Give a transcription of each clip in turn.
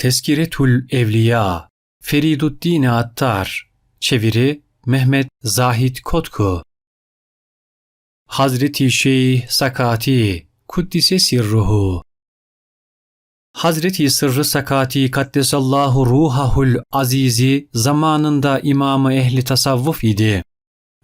Teskiretül Evliya Feriduddin Attar Çeviri Mehmet Zahit Kotku Hazreti Şeyh Sakati Kuddise Sirruhu Hazreti Sırrı Sakati Kaddesallahu Ruhahul Azizi zamanında imamı ehli tasavvuf idi.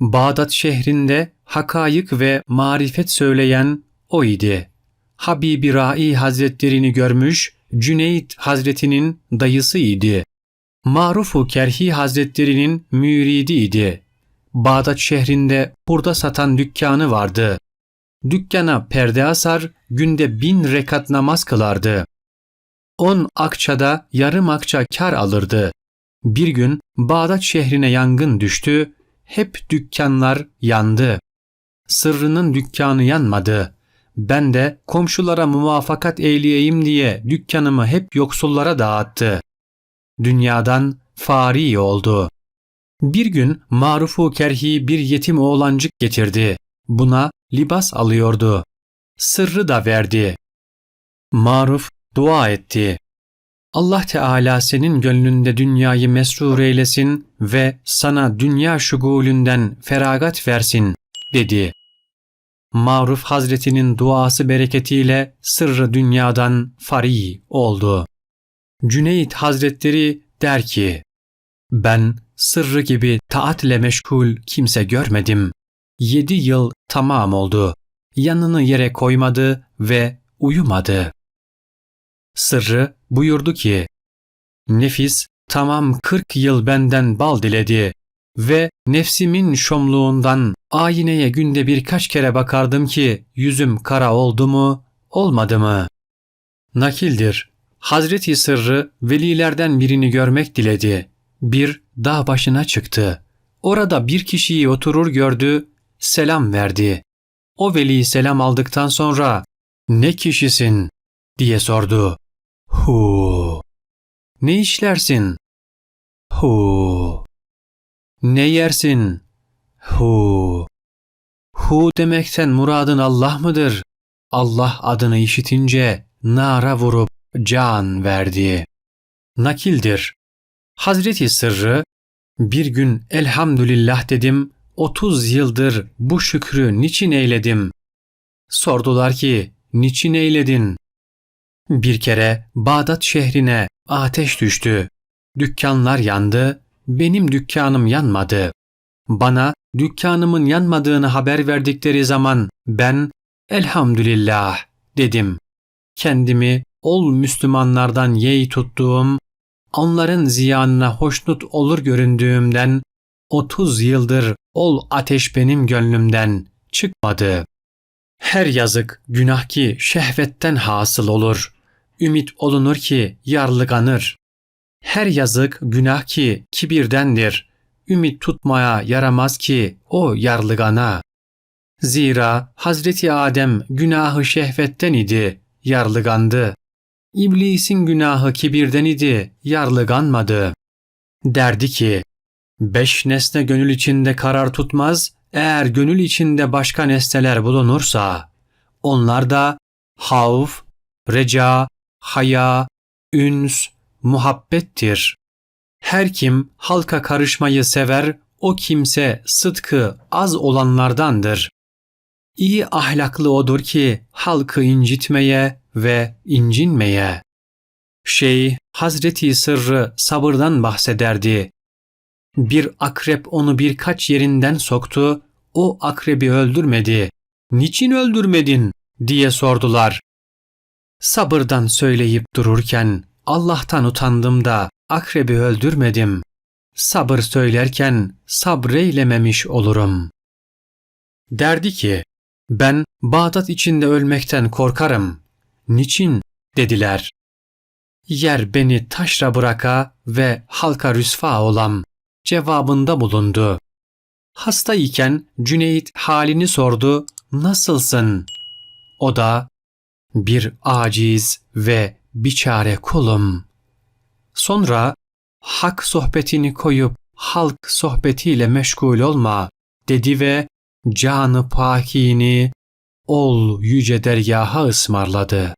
Bağdat şehrinde hakayık ve marifet söyleyen o idi. Habibi Rai Hazretlerini görmüş, Cüneyt Hazretinin dayısı idi. Marufu Kerhi Hazretlerinin müridiydi. Bağdat şehrinde hurda satan dükkanı vardı. Dükkana perde asar, günde bin rekat namaz kılardı. On akçada yarım akça kar alırdı. Bir gün Bağdat şehrine yangın düştü, hep dükkanlar yandı. Sırrının dükkanı yanmadı. Ben de komşulara muvafakat eyleyeyim diye dükkanımı hep yoksullara dağıttı. Dünyadan fari oldu. Bir gün Marufu Kerhi bir yetim oğlancık getirdi. Buna libas alıyordu. Sırrı da verdi. Maruf dua etti. Allah Teala senin gönlünde dünyayı mesrur eylesin ve sana dünya şugulünden feragat versin dedi. Maruf Hazretinin duası bereketiyle sırrı dünyadan fari oldu. Cüneyt Hazretleri der ki, ben sırrı gibi taatle meşgul kimse görmedim. Yedi yıl tamam oldu. Yanını yere koymadı ve uyumadı. Sırrı buyurdu ki, Nefis tamam kırk yıl benden bal diledi ve nefsimin şomluğundan ayneye günde birkaç kere bakardım ki yüzüm kara oldu mu, olmadı mı? Nakildir. Hazreti Sırrı velilerden birini görmek diledi. Bir dağ başına çıktı. Orada bir kişiyi oturur gördü, selam verdi. O veli selam aldıktan sonra ne kişisin diye sordu. Hu. Ne işlersin? Hu. Ne yersin? Hu. Hu demekten muradın Allah mıdır? Allah adını işitince nara vurup can verdi. Nakildir. Hazreti Sırrı bir gün elhamdülillah dedim 30 yıldır bu şükrü niçin eyledim? Sordular ki niçin eyledin? Bir kere Bağdat şehrine ateş düştü. Dükkanlar yandı, benim dükkanım yanmadı. Bana dükkanımın yanmadığını haber verdikleri zaman ben elhamdülillah dedim. Kendimi ol Müslümanlardan yey tuttuğum, onların ziyanına hoşnut olur göründüğümden 30 yıldır ol ateş benim gönlümden çıkmadı. Her yazık günah ki şehvetten hasıl olur. Ümit olunur ki yarlıganır. Her yazık günah ki kibirdendir. Ümit tutmaya yaramaz ki o yarlıgana. Zira Hazreti Adem günahı şehvetten idi, yarlıgandı. İblisin günahı kibirden idi, yarlıganmadı. Derdi ki, beş nesne gönül içinde karar tutmaz, eğer gönül içinde başka nesneler bulunursa, onlar da havf, reca, haya, üns, muhabbettir. Her kim halka karışmayı sever, o kimse sıdkı az olanlardandır. İyi ahlaklı odur ki halkı incitmeye ve incinmeye. Şey Hazreti Sırrı sabırdan bahsederdi. Bir akrep onu birkaç yerinden soktu, o akrebi öldürmedi. Niçin öldürmedin diye sordular. Sabırdan söyleyip dururken Allah'tan utandım da akrebi öldürmedim. Sabır söylerken sabreylememiş olurum. Derdi ki, ben Bağdat içinde ölmekten korkarım. Niçin? dediler. Yer beni taşra bıraka ve halka rüsva olam cevabında bulundu. Hasta iken Cüneyt halini sordu, nasılsın? O da bir aciz ve biçare kulum. Sonra hak sohbetini koyup halk sohbetiyle meşgul olma dedi ve canı pakini ol yüce dergaha ısmarladı.